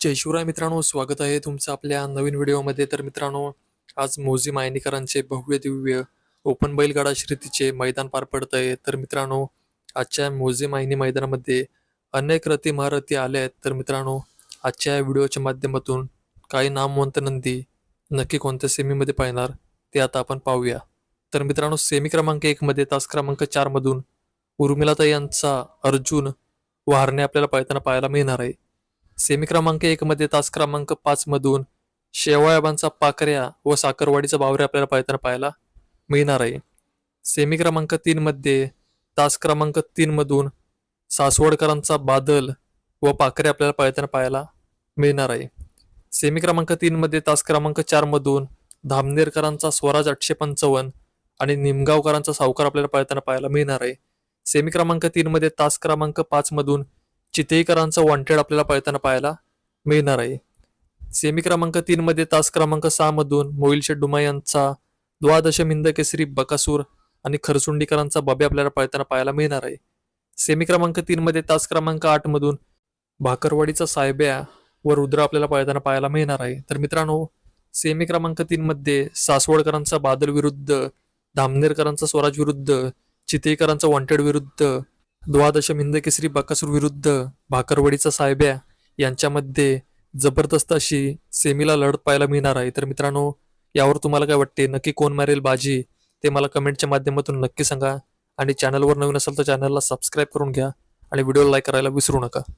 जय शिवराय मित्रांनो स्वागत आहे तुमचं आपल्या नवीन व्हिडिओमध्ये. तर मित्रांनो आज मोजी मायनीकरांचे भव्य दिव्य ओपन बैलगाडा शर्यतीचे मैदान पार पडत आहे. तर मित्रांनो आजच्या मोजी मायनी मैदानामध्ये अनेक रथी महारथी आल्या आहेत. तर मित्रांनो आजच्या व्हिडिओच्या माध्यमातून काही नामवंत नंदी नक्की कोणत्या सेमीमध्ये पाहणार ते आता आपण पाहूया. तर मित्रांनो सेमी क्रमांक एकमध्ये तास क्रमांक चारमधून उर्मिलाता यांचा अर्जुन वारणे आपल्याला पाहताना पाहायला मिळणार आहे. सेमी क्रमांक एक मध्ये तास क्रमांक पाच मधून शेवाळ्याबांचा पाकऱ्या व साखरवाडीचा बावरे आपल्याला पाहताना पाहायला मिळणार आहे. सेमी क्रमांक तीन मध्ये तास क्रमांक तीन मधून सासवडकरांचा बादल व पाखरे आपल्याला पाहताना पाहायला मिळणार आहे. सेमी क्रमांक तीन मध्ये तास क्रमांक चार मधून धामनेरकरांचा स्वराज आठशे पंचावन्न आणि निमगावकरांचा सावकार आपल्याला पाहताना पाहायला मिळणार आहे. सेमी क्रमांक तीन मध्ये तास क्रमांक पाच चितेईकरांचा वॉन्टेड आपल्याला पळताना पाहायला मिळणार आहे. सेमी क्रमांक तीनमध्ये तास क्रमांक सहा मधून मोईल शेठ डुमा यांचा द्वादश मिंद केसरी बकासूर आणि खरसुंडीकरांचा बबे आपल्याला पळताना पाहायला मिळणार आहे. सेमी क्रमांक तीनमध्ये तास क्रमांक आठमधून भाकरवाडीचा साहेब्या व रुद्र आपल्याला पळताना पाहायला मिळणार आहे. तर मित्रांनो सेमी क्रमांक तीनमध्ये सासवडकरांचा बादल विरुद्ध धामनेरकरांचा स्वराज विरुद्ध चितेकरांचा वॉन्टेड विरुद्ध द्वादश मिंद केसरी बकासूर विरुद्ध भाकरवडीचा साहेब्या यांच्यामध्ये जबरदस्त अशी सेमीला लढत पाहायला मिळणार आहे. तर मित्रांनो यावर तुम्हाला काय वाटते? नक्की कोण मारेल बाजी? ते मला कमेंटच्या माध्यमातून नक्की सांगा. आणि चॅनलवर नवीन असेल तर चॅनलला सबस्क्राईब करून घ्या. आणि व्हिडिओला लाईक करायला विसरू नका.